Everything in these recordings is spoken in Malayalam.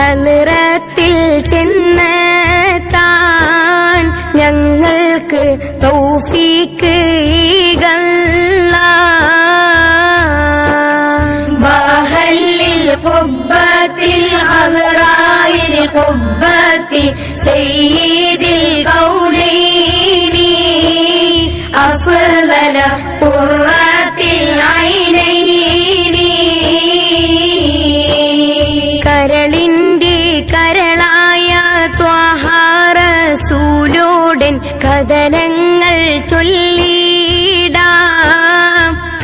ഹലറത്തിൽ ചെന്നെത്താൻ ഞങ്ങൾക്ക് തൗഫീക്ക് ഈകല്ല. ബഹല്ലിൽ കുബ്ബത്തിൽ ഹലറായിൽ കുബ്ബത്തി സയ്യിദിൽ കൗണീനി അഫ്ദല ഖുർആൻ ഉടൻ കഥനങ്ങൾ ചൊല്ലിടാം.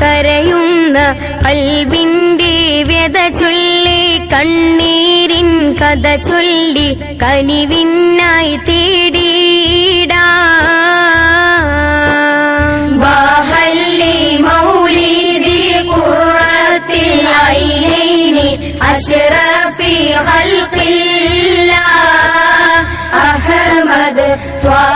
കരയുന്ന കൽവിന്റെ വ്യത ചൊല്ലി കണ്ണീരിൻ കഥ ചൊല്ലി കനിവിന്നായി തേടിടാം. ബാഹല്ലി മൗലീദി ഖുർറത്തിൽ ഐലൈനി അഷ്റഫി ഖൽഖില്ലാ. അഹ്മദ് ത്വാ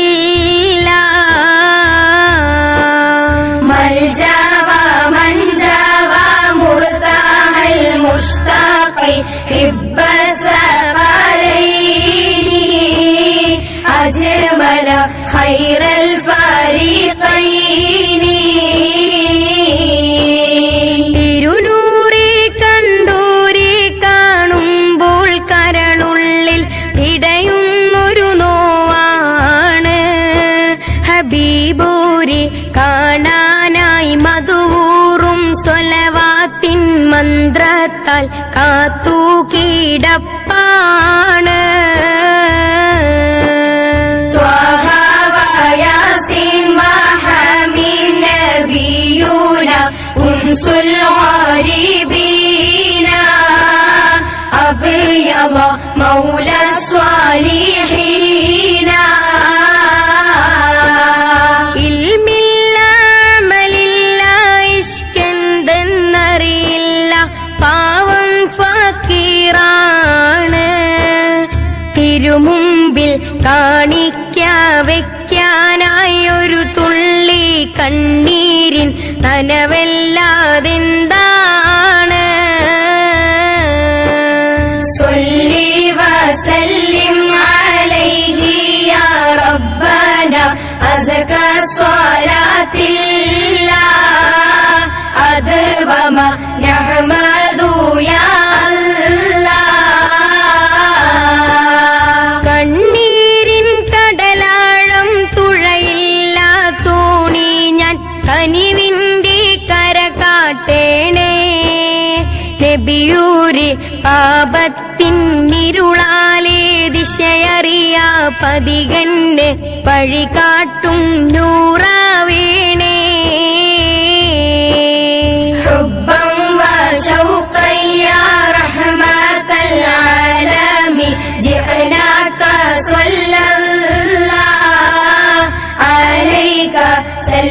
ഹബീബൂരെ കാണാനായി മധുവൂറും സ്വലവാത്തിൻ മന്ത്രത്താൽ കാത്തു കീടപ്പാണ് സുൽഹരിബീന അബിയവ മൗലാ കാണിക്കാ വെക്കാനായി ഒരു തുള്ളി കണ്ണീരിൻ നനവല്ലാതെന്താണ്? സൊല്ലി വസല്ലിം അലൈഹിയ റബ്ബന അസ നിന്റെ പാപത്തിൻ നിരുളാലേ ദിശയറിയാ പതികന്റെ വഴികാട്ടും നൂറാവേണേ.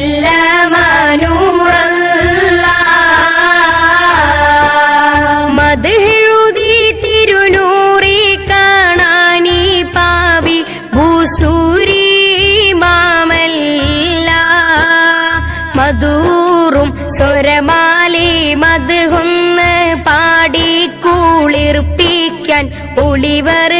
സല്ലമാനൂ മധൂറും സ്വരമാലി മധുകൊന്ന് പാടി കുളിർപ്പിക്കാൻ ഒളിവർ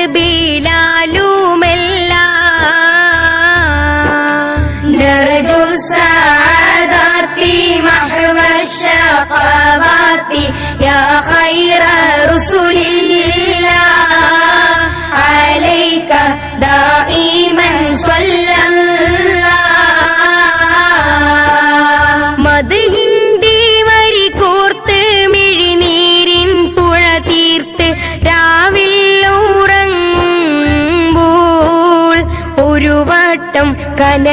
വട്ടം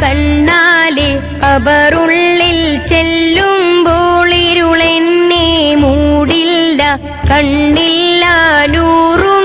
കണ്ണാലെ കബറുള്ളിൽ ചെല്ലുമ്പോൾ ഇരുളെന്നെ മൂടില്ല കണ്ണില്ല നൂറു